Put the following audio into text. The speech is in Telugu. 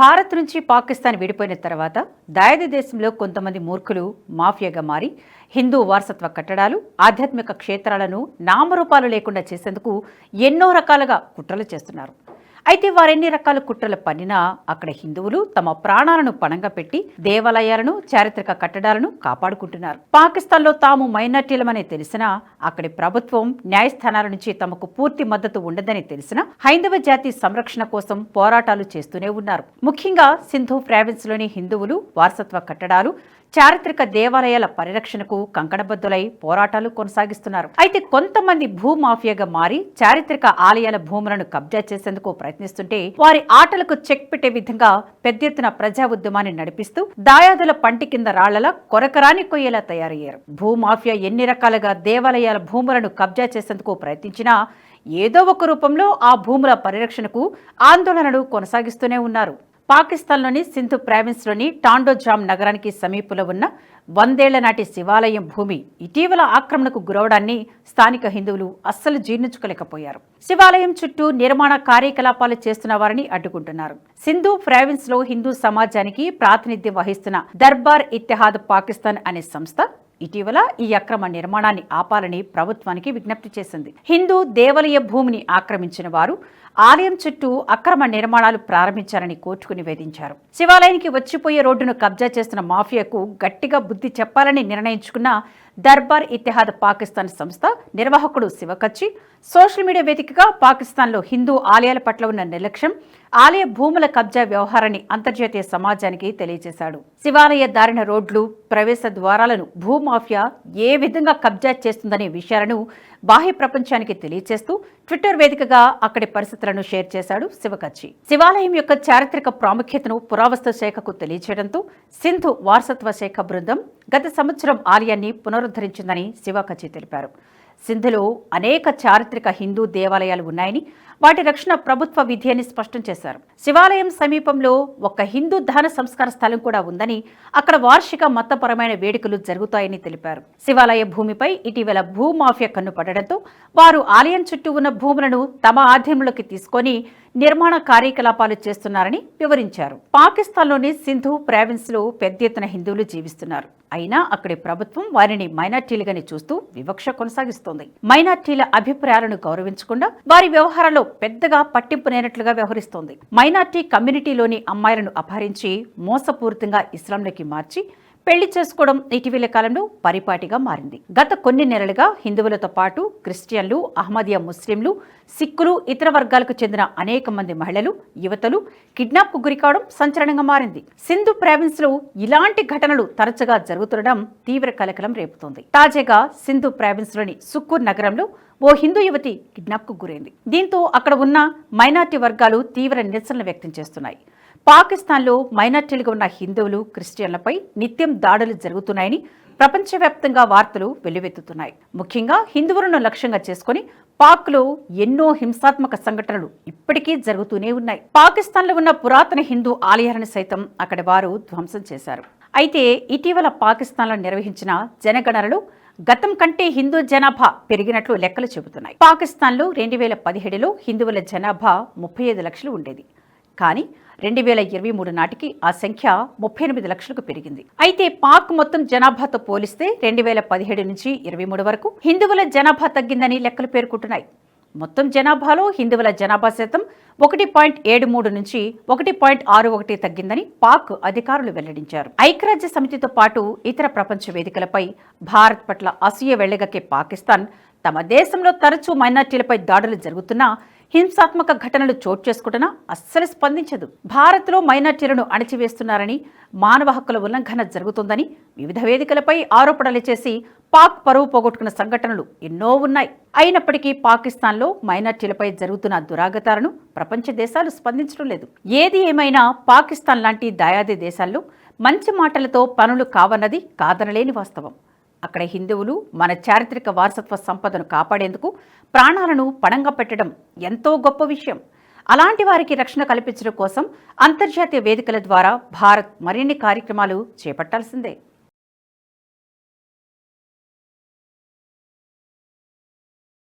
భారత్ నుంచి పాకిస్తాన్ విడిపోయిన తర్వాత దాయది దేశంలో కొంతమంది మూర్ఖులు మాఫియాగా మారి హిందూ వారసత్వ కట్టడాలు ఆధ్యాత్మిక క్షేత్రాలను నామరూపాలు లేకుండా చేసేందుకు ఎన్నో రకాలుగా కుట్రలు చేస్తున్నారు. అయితే వారెన్ని రకాల కుట్రలు పన్నినా అక్కడ హిందువులు తమ ప్రాణాలను పణంగా పెట్టి దేవాలయాలను చారిత్రక కట్టడాలను కాపాడుకుంటున్నారు. పాకిస్తాన్లో తాము మైనార్టీలమని తెలిసినా అక్కడి ప్రభుత్వం న్యాయస్థానాల నుంచి తమకు పూర్తి మద్దతు ఉండదని తెలిసినా హైందవ జాతి సంరక్షణ కోసం పోరాటాలు చేస్తూనే ఉన్నారు. ముఖ్యంగా సింధు ప్రావిన్స్లోని హిందువులు వారసత్వ కట్టడాలు చారిత్రక దేవాలయాల పరిరక్షణకు కంకణబద్దులై పోరాటాలు కొనసాగిస్తున్నారు. అయితే కొంతమంది భూమాఫియాగా మారి చారిత్రక ఆలయాల భూములను కబ్జా చేసేందుకు ప్రయత్నిస్తుంటే వారి ఆటలకు చెక్ పెట్టే విధంగా పెద్ద ఎత్తున ప్రజా ఉద్యమాన్ని నడిపిస్తూ దాయాదుల పంటి కింద రాళ్ళలా కొరకరాని కొయ్యేలా తయారయ్యారు. భూమాఫియా ఎన్ని రకాలుగా దేవాలయాల భూములను కబ్జా చేసేందుకు ప్రయత్నించినా ఏదో ఒక రూపంలో ఆ భూముల పరిరక్షణకు ఆందోళనలు కొనసాగిస్తూనే ఉన్నారు. పాకిస్తాన్లోని సింధు ప్రావిన్స్లోని టాండోజామ్ నగరానికి సమీపంలో ఉన్న వందేళ్ళ నాటి శివాలయం భూమి ఇటీవల ఆక్రమణకు గురవడాన్ని స్థానిక హిందువులు అస్సలు జీర్ణించుకోలేకపోయారు. శివాలయం చుట్టూ నిర్మాణ కార్యకలాపాలు చేస్తున్న వారిని అడ్డుకుంటున్నారు. సింధు ప్రావిన్స్లో హిందూ సమాజానికి ప్రాతినిధ్యం వహిస్తున్న దర్బార్ ఇత్తెహాద్ పాకిస్తాన్ అనే సంస్థ ఇటీవల ఈ అక్రమ నిర్మాణాన్ని ఆపాలని ప్రభుత్వానికి విజ్ఞప్తి చేసింది. హిందూ దేవాలయ భూమిని ఆక్రమించిన వారు ఆలయం చుట్టూ అక్రమ నిర్మాణాలు ప్రారంభించారని కోర్టుకు నివేదించారు. శివాలయానికి వచ్చిపోయే రోడ్డును కబ్జా చేస్తున్న మాఫియాకు గట్టిగా బుద్ధి చెప్పాలని నిర్ణయించుకున్న దర్బార్ ఇతిహాద్ పాకిస్తాన్ సంస్థ నిర్వాహకుడు శివకచ్చి సోషల్ మీడియా వేదికగా పాకిస్తాన్లో హిందూ ఆలయాల పట్ల ఉన్న నిర్లక్ష్యం ఆలయ భూముల కబ్జా వ్యవహారాన్ని అంతర్జాతీయ సమాజానికి తెలియజేశాడు. శివాలయ దారిన రోడ్లు ప్రవేశ ద్వారాలను భూమాఫియా ఏ విధంగా కబ్జా చేస్తుందనే విషయాలను బాహ్య ప్రపంచానికి తెలియజేస్తూ ట్విట్టర్ వేదికగా అక్కడి పరిస్థితులను షేర్ చేశాడు శివకచ్చి. శివాలయం యొక్క చారిత్రక ప్రాముఖ్యతను పురావస్తు శాఖకు తెలియచేయడంతో సింధు వారసత్వ శాఖ బృందం గత సంవత్సరం ఆలయాన్ని పునరుద్ధరించిందని శివకచ్చి తెలిపారు. సింధులో అనేక చారిత్రక హిందూ దేవాలయాలు ఉన్నాయని వాటి రక్షణ ప్రభుత్వ విధి అని స్పష్టం చేశారు. శివాలయం సమీపంలో ఒక హిందూ దహన సంస్కార స్థలం కూడా ఉందని అక్కడ వార్షిక మతపరమైన వేడుకలు జరుగుతాయని తెలిపారు. శివాలయ భూమిపై ఇటీవల భూమాఫియా కన్ను పడడంతో వారు ఆలయం చుట్టూ ఉన్న భూములను తమ ఆధీనంలోకి తీసుకొని నిర్మాణ కార్యకలాపాలు చేస్తున్నారని వివరించారు. పాకిస్తాన్లోని సింధు ప్రావిన్స్లో పెద్ద ఎత్తున హిందువులు జీవిస్తున్నారు. అయినా అక్కడి ప్రభుత్వం వారిని మైనార్టీలుగానే చూస్తూ వివక్ష కొనసాగిస్తోంది. మైనార్టీల అభిప్రాయాలను గౌరవించకుండా వారి వ్యవహారాల్లో పెద్దగా పట్టింపు లేనట్లుగా వ్యవహరిస్తోంది. మైనార్టీ కమ్యూనిటీలోని అమ్మాయిలను అపహరించి మోసపూరితంగా ఇస్లాంలోకి మార్చి పెళ్ళి చేసుకోవడం ఇటీవల కాలంలో పరిపాటిగా మారింది. గత కొన్ని నెలలుగా హిందువులతో పాటు క్రిస్టియన్లు అహ్మదియా ముస్లింలు సిక్కులు ఇతర వర్గాలకు చెందిన అనేక మంది మహిళలు యువతలు కిడ్నాప్కు గురికావడం సంచలనంగా మారింది. సింధు ప్రావిన్స్లో ఇలాంటి ఘటనలు తరచుగా జరుగుతుండడం తీవ్ర కలకలం రేపుతోంది. తాజాగా సింధు ప్రావిన్స్లోని సుక్కూర్ నగరంలో ఓ హిందూ యువతి కిడ్నాప్కు గురైంది. దీంతో అక్కడ ఉన్న మైనార్టీ వర్గాలు తీవ్ర నిరసనలు వ్యక్తం చేస్తున్నాయి. పాకిస్తాన్లో మైనార్టీలుగా ఉన్న హిందువులు క్రిస్టియన్లపై నిత్యం దాడులు జరుగుతున్నాయని ప్రపంచవ్యాప్తంగా వార్తలు వెల్లువెత్తుతున్నాయి. ముఖ్యంగా హిందువులను లక్ష్యంగా చేసుకుని పాక్లో ఎన్నో హింసాత్మక సంఘటనలు ఇప్పటికీ జరుగుతూనే ఉన్నాయి. పాకిస్తాన్లో ఉన్న పురాతన హిందూ ఆలయాలను సైతం అక్కడి వారు ధ్వంసం చేశారు. అయితే ఇటీవల పాకిస్తాన్లో నిర్వహించిన జనగణనలో గతం కంటే హిందూ జనాభా పెరిగినట్లు లెక్కలు చెబుతున్నాయి. పాకిస్తాన్లో రెండు వేల పదిహేడులో హిందువుల జనాభా ముప్పై ఐదు లక్షలు ఉండేది. కానీ రెండు వేల ఇరవై మూడు నాటికి ఆ సంఖ్య ముప్పై ఎనిమిది లక్షలకు పెరిగింది. అయితే పాక్ మొత్తం జనాభాతో పోలిస్తే రెండు వేల పదిహేడు నుంచి ఇరవై మూడు వరకు హిందువుల జనాభా తగ్గిందని లెక్కలు పేర్కొంటున్నాయి. మొత్తం జనాభాలో హిందువుల జనాభా శాతం ఒకటి పాయింట్ ఏడు మూడు నుంచి ఒకటి పాయింట్ ఆరు ఒకటి తగ్గిందని పాక్ అధికారులు వెల్లడించారు. ఐక్యరాజ్య సమితితో పాటు ఇతర ప్రపంచ వేదికలపై భారత్ పట్ల అసూయ వెళ్ళగక్కే పాకిస్తాన్ తమ దేశంలో తరచూ మైనార్టీలపై దాడులు జరుగుతున్నా హింసాత్మక ఘటనలు చోటు చేసుకుంటున్నా అస్సలు స్పందించదు. భారత్లో మైనార్టీలను అణచివేస్తున్నారని మానవ హక్కుల ఉల్లంఘన జరుగుతుందని వివిధ వేదికలపై ఆరోపణలు చేసి పాక్ పరువు పోగొట్టుకున్న సంఘటనలు ఎన్నో ఉన్నాయి. అయినప్పటికీ పాకిస్తాన్లో మైనార్టీలపై జరుగుతున్న దురాగతాలను ప్రపంచ దేశాలు స్పందించడం లేదు. ఏది ఏమైనా పాకిస్తాన్ లాంటి దయాది దేశాల్లో మంచి మాటలతో పనులు కావన్నది కాదనలేని వాస్తవం. అక్కడ హిందువులు మన చారిత్రక వారసత్వ సంపదను కాపాడేందుకు ప్రాణాలను పణంగా పెట్టడం ఎంతో గొప్ప విషయం. అలాంటి వారికి రక్షణ కల్పించడం కోసం అంతర్జాతీయ వేదికల ద్వారా భారత్ మరిన్ని కార్యక్రమాలు చేపట్టాల్సిందే.